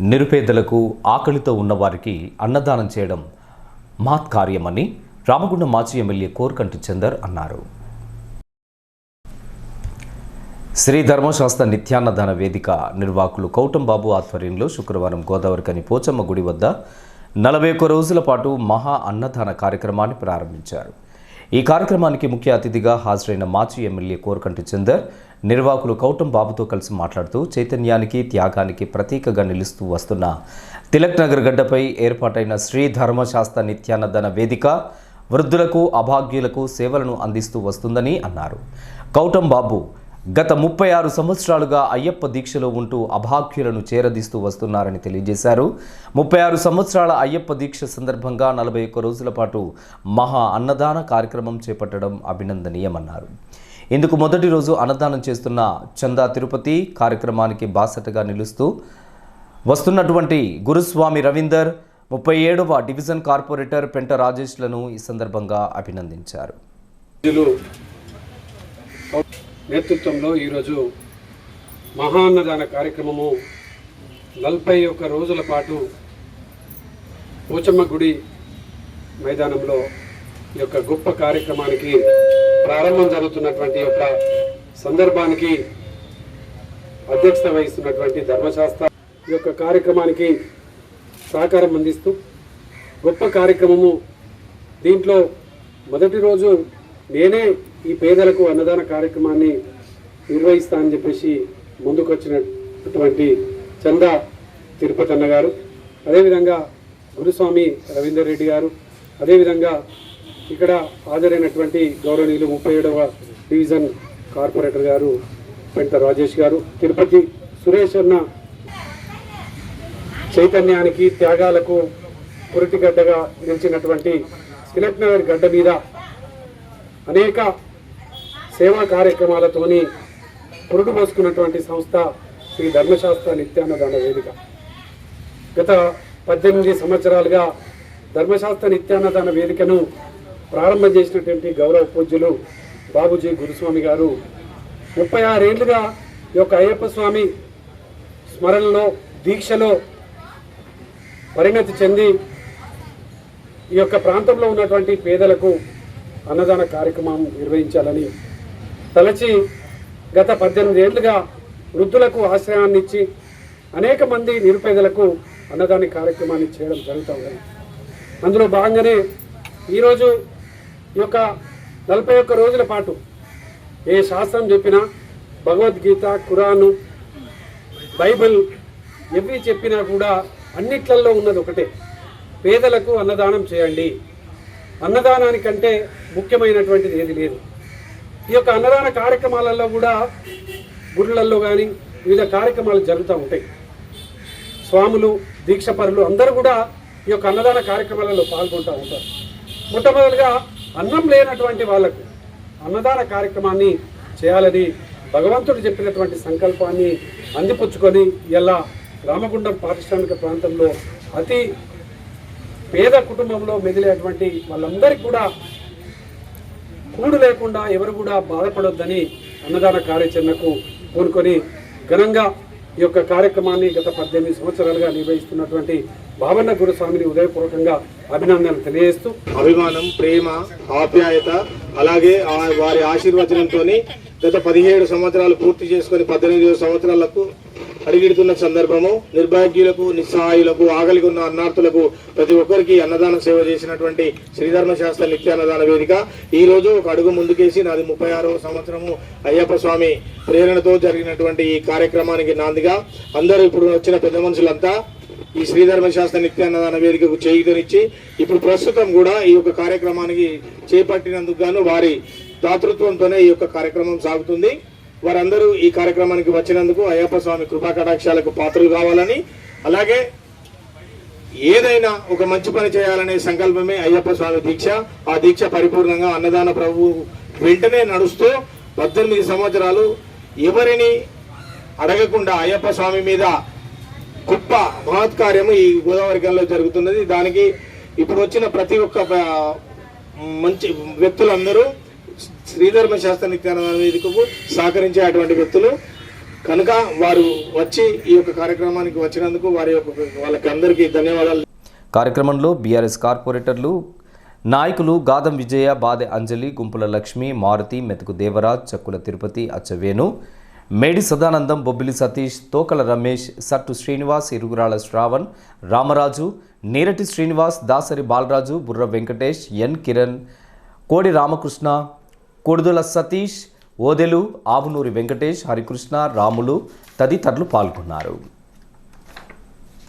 నిరుపేదలకు ఆకలితో ఉన్నవారికి అన్నదానం చేయడం మహత్ కార్యమని రామగుండం మాజీ ఎమ్మెల్యే కోరకంటి చందర్ అన్నారు. శ్రీ ధర్మశాస్త్ర నిత్యాన్నదాన వేదిక నిర్వాహకులు కౌటంబాబు ఆధ్వర్యంలో శుక్రవారం గోదావరికని పోచమ్మ గుడి వద్ద నలభై ఒక్క రోజుల పాటు మహా అన్నదాన కార్యక్రమాన్ని ప్రారంభించారు. ఈ కార్యక్రమానికి ముఖ్య అతిథిగా హాజరైన మాజీ ఎమ్మెల్యే కోరకంటి చందర్ నిర్వాహకులు కౌటం బాబుతో కలిసి మాట్లాడుతూ చైతన్యానికి త్యాగానికి ప్రతీకగా నిలుస్తూ వస్తున్న తిలక్ నగర్ గడ్డపై ఏర్పాటైన శ్రీ ధర్మశాస్త్ర నిత్యానందన వేదిక వృద్ధులకు అభాగ్యులకు సేవలను అందిస్తూ వస్తుందని అన్నారు. కౌటం బాబు గత ముప్పై ఆరు సంవత్సరాలుగా అయ్యప్ప దీక్షలో ఉంటూ అభాగ్యులను చేరదీస్తూ వస్తున్నారని తెలియజేశారు. ముప్పై ఆరు సంవత్సరాల అయ్యప్ప దీక్ష సందర్భంగా నలభై ఒక్క రోజుల పాటు మహా అన్నదాన కార్యక్రమం చేపట్టడం అభినందనీయమన్నారు. ఇందుకు మొదటి రోజు అన్నదానం చేస్తున్న చందా తిరుపతి కార్యక్రమానికి బాసటగా నిలుస్తూ వస్తున్నటువంటి గురుస్వామి రవీందర్ ముప్పై ఏడవ డివిజన్ కార్పొరేటర్ పెంట రాజేష్లను ఈ సందర్భంగా అభినందించారు. నేతృత్వంలో ఈరోజు మహాన్నదాన కార్యక్రమము నలభై ఒక్క రోజుల పాటు పోచమ్మ గుడి మైదానంలో ఈ యొక్క గొప్ప కార్యక్రమానికి ప్రారంభం జరుగుతున్నటువంటి యొక్క సందర్భానికి అధ్యక్షత వహిస్తున్నటువంటి ధర్మశాస్త్ర ఈ యొక్క కార్యక్రమానికి సహకారం అందిస్తూ గొప్ప కార్యక్రమము. దీంట్లో మొదటి రోజు నేనే ఈ పేదలకు అన్నదాన కార్యక్రమాన్ని నిర్వహిస్తా అని చెప్పేసి ముందుకొచ్చినటువంటి చందా తిరుపతి అన్న గారు. అదేవిధంగా గురుస్వామి రవీందర్ రెడ్డి గారు. అదేవిధంగా ఇక్కడ హాజరైనటువంటి గౌరవనీయులు ముప్పై ఏడవ డివిజన్ కార్పొరేటర్ గారు పెంట రాజేష్ గారు తిరుపతి సురేష్ అన్న చైతన్యానికి త్యాగాలకు పురిటిగడ్డగా నిలిచినటువంటి తిలక్ నగర్ గడ్డ మీద అనేక సేవా కార్యక్రమాలతోని పురుడు పోసుకున్నటువంటి సంస్థ శ్రీ ధర్మశాస్త్ర నిత్యాన్నదాన వేదిక. గత పద్దెనిమిది సంవత్సరాలుగా ధర్మశాస్త్ర నిత్యాన్నదాన వేదికను ప్రారంభం చేసినటువంటి గౌరవ పూజ్యులు బాబుజీ గురుస్వామి గారు ముప్పై ఆరేళ్ళుగా ఈ యొక్క అయ్యప్ప స్వామి స్మరణలో దీక్షలో పరిణతి చెంది ఈ యొక్క ప్రాంతంలో ఉన్నటువంటి పేదలకు అన్నదాన కార్యక్రమం నిర్వహించాలని తలచి గత పద్దెనిమిది ఏళ్ళుగా వృద్ధులకు ఆశ్రయాన్ని ఇచ్చి అనేక మంది నిరుపేదలకు అన్నదాన కార్యక్రమాన్ని చేయడం జరుగుతుంది అందులో భాగంగానే ఈరోజు ఈ యొక్క నలభై ఒక్క రోజుల పాటు ఏ శాస్త్రం చెప్పినా భగవద్గీత ఖురాను బైబిల్ ఎవి చెప్పినా కూడా అన్నిట్లలో ఉన్నది ఒకటే. పేదలకు అన్నదానం చేయండి. అన్నదానానికంటే ముఖ్యమైనటువంటిది ఏది లేదు. ఈ యొక్క అన్నదాన కార్యక్రమాలలో కూడా గుళ్ళల్లో కానీ వివిధ కార్యక్రమాలు జరుగుతూ ఉంటాయి. స్వాములు దీక్షపరులు అందరూ కూడా ఈ యొక్క అన్నదాన కార్యక్రమాలలో పాల్గొంటూ ఉంటారు. మొట్టమొదటిగా అన్నం లేనటువంటి వాళ్ళకు అన్నదాన కార్యక్రమాన్ని చేయాలని భగవంతుడు చెప్పినటువంటి సంకల్పాన్ని అందిపుచ్చుకొని ఇలా రామగుండం పారిశ్రామిక ప్రాంతంలో అతి పేద కుటుంబంలో మెదిలేటువంటి వాళ్ళందరికీ కూడా కూడు లేకుండా ఎవరు కూడా బాధపడొద్దని అన్నదాన కార్యాచరణకు కోరుకొని ఘనంగా ఈ యొక్క కార్యక్రమాన్ని గత పద్దెనిమిది సంవత్సరాలుగా నిర్వహిస్తున్నటువంటి భావన్న గురుస్వామిని ఉదయపూర్వకంగా అభినందనలు తెలియజేస్తూ అభిమానం ప్రేమ ఆప్యాయత అలాగే వారి ఆశీర్వచనంతో గత పదిహేడు సంవత్సరాలు పూర్తి చేసుకుని పద్దెనిమిది సంవత్సరాలకు అడిగిడుతున్న సందర్భము నిర్భాగ్యులకు నిస్సహాయులకు ఆకలికి ఉన్న అన్నార్థులకు ప్రతి ఒక్కరికి అన్నదాన సేవ చేసినటువంటి శ్రీధర్మ శాస్త్ర నిత్యాన్నదాన వేదిక ఈ రోజు ఒక అడుగు ముందుకేసి నాది ముప్పై ఆరవ సంవత్సరము అయ్యప్ప స్వామి ప్రేరణతో జరిగినటువంటి ఈ కార్యక్రమానికి నాందిగా అందరూ ఇప్పుడు వచ్చిన పెద్ద మనుషులంతా ఈ శ్రీధర్మ శాస్త్ర నిత్యాన్నదాన వేదికకు చేయుతనిచ్చి ఇప్పుడు ప్రస్తుతం కూడా ఈ యొక్క కార్యక్రమానికి చేపట్టినందుకు గాను వారి దాతృత్వంతోనే ఈ యొక్క కార్యక్రమం సాగుతుంది. వారందరూ ఈ కార్యక్రమానికి వచ్చినందుకు అయ్యప్ప స్వామి కృపా కటాక్షాలకు పాత్రలు కావాలని అలాగే ఏదైనా ఒక మంచి పని చేయాలనే సంకల్పమే అయ్యప్ప స్వామి దీక్ష. ఆ దీక్ష పరిపూర్ణంగా అన్నదాన ప్రభు వెంటనే నడుస్తూ పద్దెనిమిది సంవత్సరాలు ఎవరిని అడగకుండా అయ్యప్ప స్వామి మీద గొప్ప మహత్కార్యము ఈ గోదావరి గల్లో జరుగుతున్నది. దానికి ఇప్పుడు వచ్చిన ప్రతి ఒక్క మంచి వ్యక్తులందరూ శ్రీధర్మ శాస్త్ర నిత్యానందకు వేదికకు సహకరించే అటువంటి వ్యక్తులు. కనుక వారు వచ్చి ఈ యొక్క కార్యక్రమానికి వచ్చినందుకు వారి యొక్క వాళ్ళకి అందరికీ ధన్యవాదాలు. కార్యక్రమంలో బీఆర్ఎస్ కార్పొరేటర్లు నాయకులు గాదం విజయ బాదె అంజలి గుంపుల లక్ష్మి మారుతి మెతుకు దేవరాజ్ చక్కుల తిరుపతి అచ్చవేణు మేడి సదానందం బొబ్బిలి సతీష్ తోకల రమేష్ సట్టు శ్రీనివాస్ ఇరుగురాల శ్రావణ్ రామరాజు నీరటి శ్రీనివాస్ దాసరి బాలరాజు బుర్ర వెంకటేష్ ఎన్ కిరణ్ కోడి రామకృష్ణ కొడుదుల సతీష్ ఓదెలు ఆవునూరి వెంకటేష్ హరికృష్ణ రాములు తదితరులు పాల్గొన్నారు.